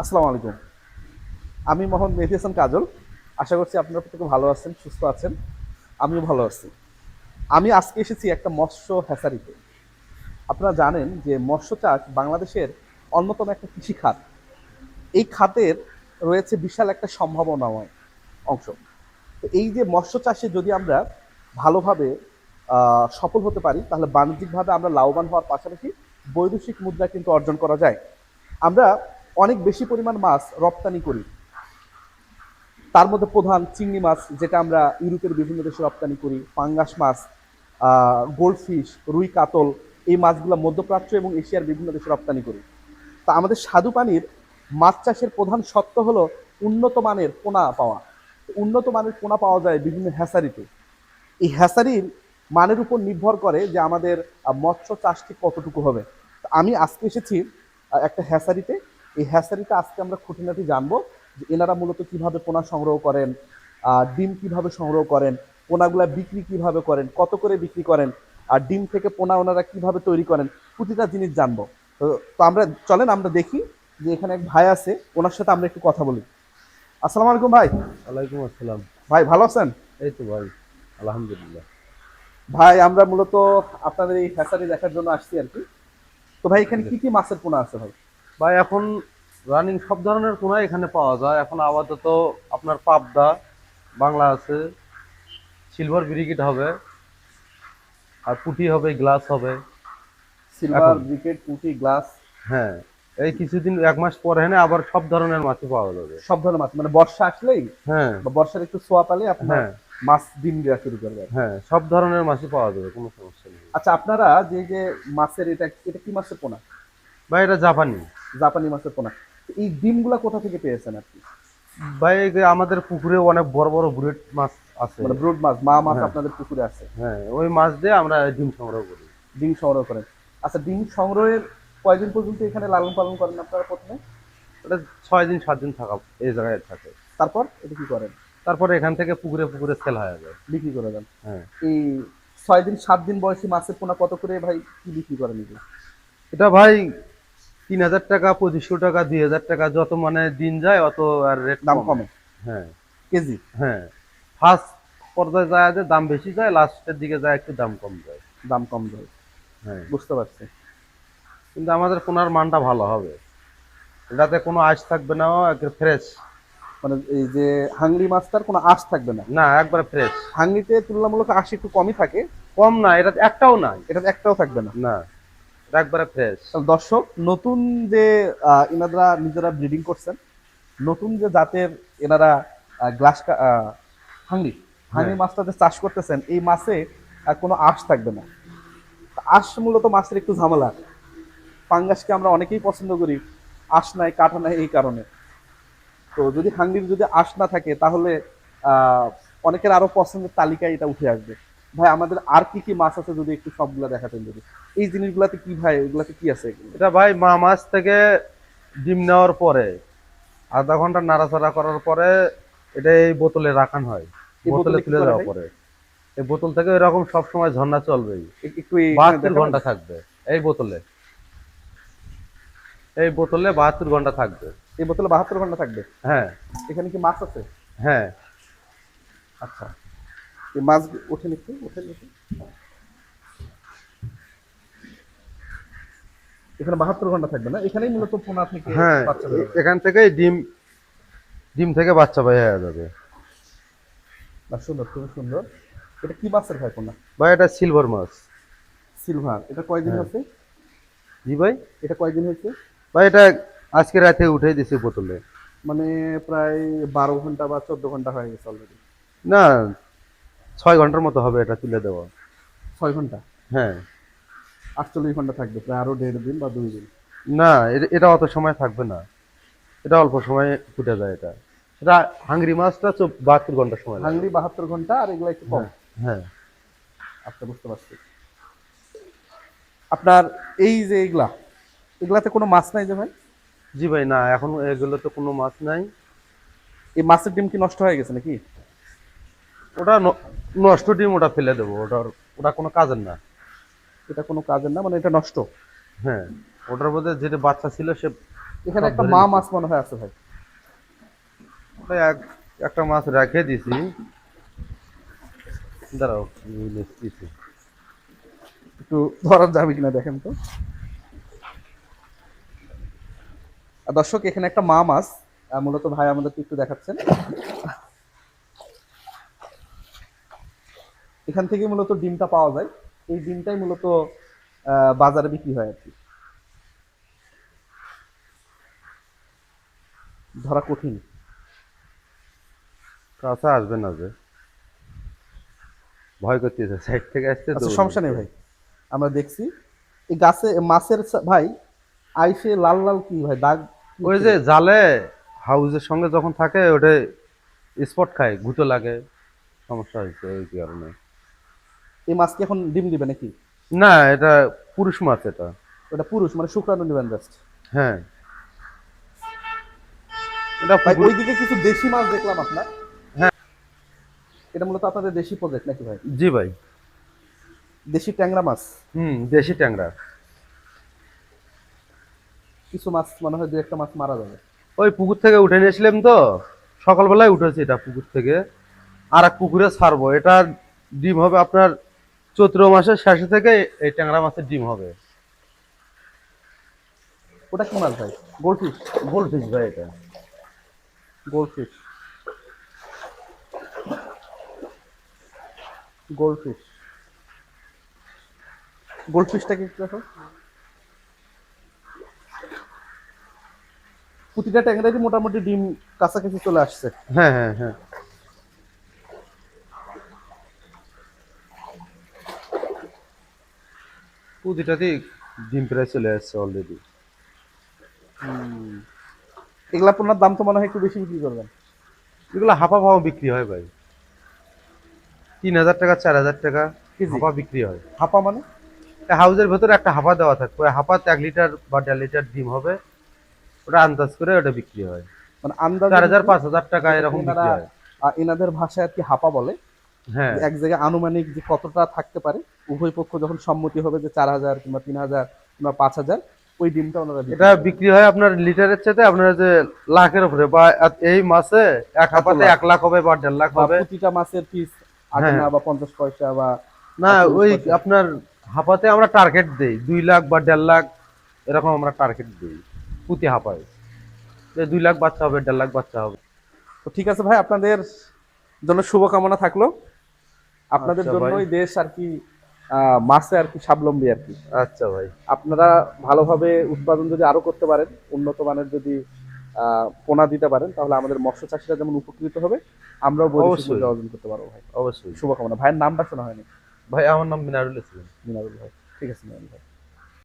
আসসালামু আলাইকুম। আমি মোহাম্মদ মেহদি হাসান কাজল। আশা করছি আপনারা প্রত্যেকে ভালো আছেন, সুস্থ আছেন। আমিও ভালো আছি। আমি আজকে এসেছি একটা মৎস্য হ্যাসারিতে আপনারা জানেন যে মৎস্য চাষ বাংলাদেশের অন্যতম একটা কৃষি খাত। এই খাতের রয়েছে বিশাল একটা সম্ভাবনাময় অংশ। তো এই যে মৎস্য চাষে যদি আমরা ভালোভাবে সফল হতে পারি, তাহলে বাণিজ্যিকভাবে আমরা লাভবান হওয়ার পাশাপাশি বৈদেশিক মুদ্রা কিন্তু অর্জন করা যায়। আমরা অনেক বেশি পরিমাণ মাছ রপ্তানি করি। তার মধ্যে প্রধান চিংড়ি মাছ, যেটা আমরা ইউরোপের বিভিন্ন দেশে রপ্তানি করি, পাঙ্গাস মাছ গোল্ডফিশ, রুই কাতল, এই মাছগুলো মধ্যপ্রাচ্য এবং এশিয়ার বিভিন্ন দেশে রপ্তানি করি। তা আমাদের স্বাদু পানির মাছ চাষের প্রধান সত্য হলো উন্নত মানের পোনা পাওয়া। উন্নত মানের পোনা পাওয়া যায় বিভিন্ন হ্যাসারিতে। এই হ্যাসারির মানের উপর নির্ভর করে যে আমাদের মৎস্য চাষটি কতটুকু হবে। আমি আজকে এসেছি একটা হ্যাসারিতে এই হ্যাসারিতে আজকে আমরা খুঁটিনাটি জানব যে এনারা মূলত কীভাবে পোনা সংগ্রহ করেন ডিম কীভাবে সংগ্রহ করেন পোনাগুলা বিক্রি কীভাবে করেন কত করে বিক্রি করেন আর ডিম থেকে পোনা ওনারা কীভাবে তৈরি করেন প্রতিটা জিনিস জানব। তো তো আমরা চলেন আমরা দেখি যে এখানে এক ভাই আছে ওনার সাথে আমরা একটু কথা বলি। আসসালামু আলাইকুম ভাই। ওয়ালাইকুম আসসালাম। ভাই ভালো আছেন? এই তো ভাই আলহামদুলিল্লাহ। ভাই আমরা মূলত আপনাদের এই হ্যাসারি দেখার জন্য আসছি আর কি। তো ভাই এখানে কি কি মাছের পোনা আছে ভাই? ভাই এখন রানিং সব ধরনের কোনা এখানে পাওয়া যায়। এখন আপাতত আপনার পাবদা বাংলা আছে সিলভার ব্রিগেড হবে আর পুঁটি হবে গ্লাস হবে। সিলভার ব্রিকেট পুঁটি গ্লাস হ্যাঁ এই কিছুদিন এক মাস পরে এনে আবার সব ধরনের মাছই পাওয়া যাবে। সব ধরনের মাছ মানে বর্ষা আসলেই হ্যাঁ। বা বর্ষার একটু সোয়া পালে আপনার হ্যাঁ। মাছ ডিম দেওয়া শুরু করবে হ্যাঁ সব ধরনের মাছই পাওয়া যাবে কোনো সমস্যা নেই। আচ্ছা আপনারা যে যে মাছের এটা এটা কি মাছের পোনা? ভাই এটা জাপানি। জাপানি মাছের পোনা। এই ডিমগুলা কোথা থেকে পেয়েছেন আপনি? ভাই এই যে আমাদের পুকুরে অনেক বড় বড় বুলেট মাছ আছে। মানে ব্রুড মাছ মা মাছ হ্যাঁ। আপনাদের পুকুরে আছে। হ্যাঁ ওই মাছ দিয়ে আমরা ডিম সংগ্রহ করি। ডিম সংগ্রহ করেন। আচ্ছা ডিম সংগ্রহের কয়দিন পর্যন্ত এখানে লালন পালন করেন আপনারা প্রথমে? ওটা ছয় দিন সাত দিন থাকা এই জায়গায় থাকে। তারপর এটা কি করেন? তারপরে এখান থেকে পুকুরে পুকুরে সেল হয়ে যায়। বিক্রি করে দেন। হ্যাঁ। এই ছয় দিন সাত দিন বয়সী মাছের পোনা কত করে ভাই কি বিক্রি করেন এটা ভাই তিন হাজার টাকা পঁচিশশো টাকা দুই হাজার টাকা যত মানে দিন যায় অত আর রেট দাম কমে। হ্যাঁ। কেজি? হ্যাঁ। ফার্স্ট পর্যায়ে যায় যে দাম বেশি যায় লাস্টের দিকে যায় একটু দাম কম যায়। দাম কম যায়। হ্যাঁ। বুঝতে পারছি। কিন্তু আমাদের পোনার মানটা ভালো হবে। এটাতে কোনো আঁশ থাকবে না ফ্রেশ মানে এই যে হাংলি মাছটার কোনো আঁশ থাকবে না? না একবারে ফ্রেশ হাংলিতে তুলনামূলক আঁশ একটু কমই থাকে। কম না এটা একটাও নাই। এটা একটাও থাকবে না? না। একবারে ফ্রেশ দর্শক নতুন যে এনারা নিজেরা ব্রিডিং করছেন নতুন যে জাতের এনারা গ্লাস হাংলি হ্যাঁ। মাছটা যে চাষ করতেছেন এই মাছে কোনো আঁশ থাকবে না। আঁশ মূলত মাছের একটু ঝামেলা। পাঙ্গাসকে আমরা অনেকেই পছন্দ করি আঁশ নাই কাটা নাই এই কারণে। তো যদি হাংলির যদি আঁশ না থাকে তাহলে অনেকের আরও পছন্দের তালিকায় এটা উঠে আসবে। ভাই আমাদের আর কি কি মাছ আছে যদি একটু সবগুলা দেখাতেন যদি। এই জিনিসগুলাতে কি ভাই এগুলাতে কি আছে? এটা ভাই মা মাছ থেকে ডিম নেওয়ার পরে আধা ঘণ্টা নাড়াচাড়া করার পরে এটা এই বোতলে রাখান হয়। বোতলে তুলে দেওয়ার পরে। এই বোতল থেকে এরকম সব সময় ঝর্ণা চলবেই। এক- একটু বাহাত্তর ঘণ্টা থাকবে এই বোতলে। এই বোতলে বাহাত্তর ঘণ্টা থাকবে। এই বোতলে বাহাত্তর ঘণ্টা থাকবে? হ্যাঁ। এখানে কি মাছ আছে? হ্যাঁ। আচ্ছা। মাছ ওঠেন একটু ওঠেন একটু এখানে বাহাত্তর ঘণ্টা থাকবে না? এখানেই মূলত পোনা থেকে হ্যাঁ। এখান থেকে ডিম ডিম থেকে বাচ্চা বের যাবে। বাহ, সুন্দর খুবই সুন্দর। এটা কি মাছের ভাই পোনা? ভাই এটা সিলভার মাছ। সিলভার এটা কয়দিন হ্যাঁ। হচ্ছে জি ভাই? এটা কয়দিন হয়েছে? ভাই এটা আজকে রাতে উঠে দিছি বোতলে। মানে প্রায় বারো ঘণ্টা বা চোদ্দ ঘণ্টা হয়ে গেছে অলরেডি না ছয় ঘণ্টার মতো হবে এটা তুলে দেওয়া। ছয় ঘণ্টা? হ্যাঁ। আটচল্লিশ ঘণ্টা থাকবে প্রায় আরও দেড় দিন বা দুই দিন। না এটা অত সময় থাকবে না। এটা অল্প সময় ফুটে যায় এটা। এটা হাঙ্গরি মাছটা বাহাত্তর ঘণ্টা সময়। হাংরি বাহাত্তর ঘণ্টা আর এগুলো একটু কম। হ্যাঁ আচ্ছা বুঝতে পারছি। আপনার এই যে এগুলা এগুলাতে কোনো মাছ নাই যে ভাই? জি ভাই না এখন এগুলো তো কোনো মাছ নাই। এই মাছের ডিম কি নষ্ট হয়ে গেছে নাকি? ওটা নষ্ট ডিম ওটা ফেলে দেবো ওটার ওটা কোনো কাজের না। এটা কোনো কাজের না মানে এটা নষ্ট? হ্যাঁ ওটার মধ্যে যেটা বাচ্চা ছিল সে এখানে একটা মা মাছ মনে হয় আছে ভাই। এক একটা মাছ রেখে দিছি। দাঁড়াও নিচ্ছি। একটু ধরা যাবে কিনা দেখেন তো। দর্শক এখানে একটা মা মাছ মূলত ভাই আমাদেরকে একটু দেখাচ্ছেন। এখান থেকে মূলত ডিমটা পাওয়া যায়। এই ডিমটাই মূলত বাজারে বিক্রি হয় আর কি। ধরা কঠিন। কাছে আসবে না যে। ভয় করতেছে সাইড থেকে আসছে আচ্ছা সমস্যা নেই ভাই আমরা দেখছি। এই গাছে মাছের ভাই আইসে লাল লাল কি ভাই দাগ ওই যে জালে হাউজের সঙ্গে যখন থাকে ওটা স্পট খায় গুঁতো লাগে। সমস্যা হয়েছে ওই কারণে। এই মাছ কি এখন ডিম দিবে নাকি? না এটা পুরুষ মাছ এটা। ওটা পুরুষ মানে শুক্রাণু নেবেন জাস্ট হ্যাঁ। এটা ভাই পুকুর- ওইদিকে কিছু দেশি মাছ দেখলাম আপনার। হ্যাঁ। এটা মূলত আপনাদের দেশি প্রজেক্ট নাকি ভাই? জি ভাই। দেশি ট্যাংরা মাছ। হুম দেশি ট্যাংরা। কিছু মাছ মনে হয় দু একটা মাছ মারা যাবে। ওই পুকুর থেকে উঠে নিয়েছিলাম তো। সকালবেলায় উঠেছি এটা পুকুর থেকে। আর এক পুকুরে ছাড়বো। এটা ডিম হবে আপনার চৈত্র মাসের শেষে থেকে এই ট্যাংরা মাছের ডিম হবে। ওটা কি মাছ ভাই? গোলফিশ। গোলফিশ ভাই এটা। গোলফিশ। গোলফিশ। গোলফিশটাকে একটু দেখো? প্রতিটা ট্যাংরারই মোটামুটি ডিম কাছাকাছি চলে আসছে। হ্যাঁ হ্যাঁ হ্যাঁ। প্রতিটাতেই ডিম প্রায় চলে আসছে অলরেডি এগুলা পণ্যের দাম তো মনে হয় একটু বেশি বিক্রি করবেন। এগুলো হাফা ভাও বিক্রি হয় ভাই। তিন হাজার টাকা চার হাজার টাকা? হাফা বিক্রি হয়। হাপা মানে? হাউজের ভেতরে একটা হাফা দেওয়া থাকবে। ওই হাফাতে এক লিটার বা দেড় লিটার ডিম হবে। ওটা আন্দাজ করে ওটা বিক্রি হয়। মানে আন্দাজ চার হাজার পাঁচ হাজার টাকা এরকম বিক্রি হয়। এনাদের ভাষায় আর কি হাপা বলে? এক জায়গায় আনুমানিক যে কতটা থাকতে পারে উভয় পক্ষ যখন সম্মতি হবে যে চার হাজার কিংবা তিন হাজার কিংবা পাঁচ হাজার ওই ডিমটা ওনারা এটা বিক্রি হয় আপনার লিটারের চাইতে আপনার যে লাখের উপরে বা এই মাসে এক হাফাতে এক লাখ হবে বা দেড় লাখ হবে। প্রতিটা মাছের পিস হ্যাঁ। বা পঞ্চাশ পয়সা বা না ওই আপনার হাফাতে আমরা টার্গেট দেই দুই লাখ বা দেড় লাখ এরকম আমরা টার্গেট দিই প্রতি হাফায়। যে দুই লাখ বাচ্চা হবে দেড় লাখ বাচ্চা হবে। তো ঠিক আছে ভাই আপনাদের জন্য শুভকামনা থাকল। আপনাদের আচ্ছা জন্যই দেশ আর কি মাসে আর কি স্বাবলম্বী আর কি। আচ্ছা ভাই। আপনারা ভালোভাবে উৎপাদন যদি আরও করতে পারেন উন্নত মানের যদি আহ, পোনা দিতে পারেন তাহলে আমাদের মৎস্য চাষিরা যেমন উপকৃত হবে আমরাও অবশ্যই। অর্জন করতে পারব ভাই। অবশ্যই। শুভকামনা। ভাইয়ের নামটা শোনা হয়নি। ভাই আমার নাম মিনারুল ইসলাম। মিনারুল ভাই। ঠিক আছে মিনারুল ভাই।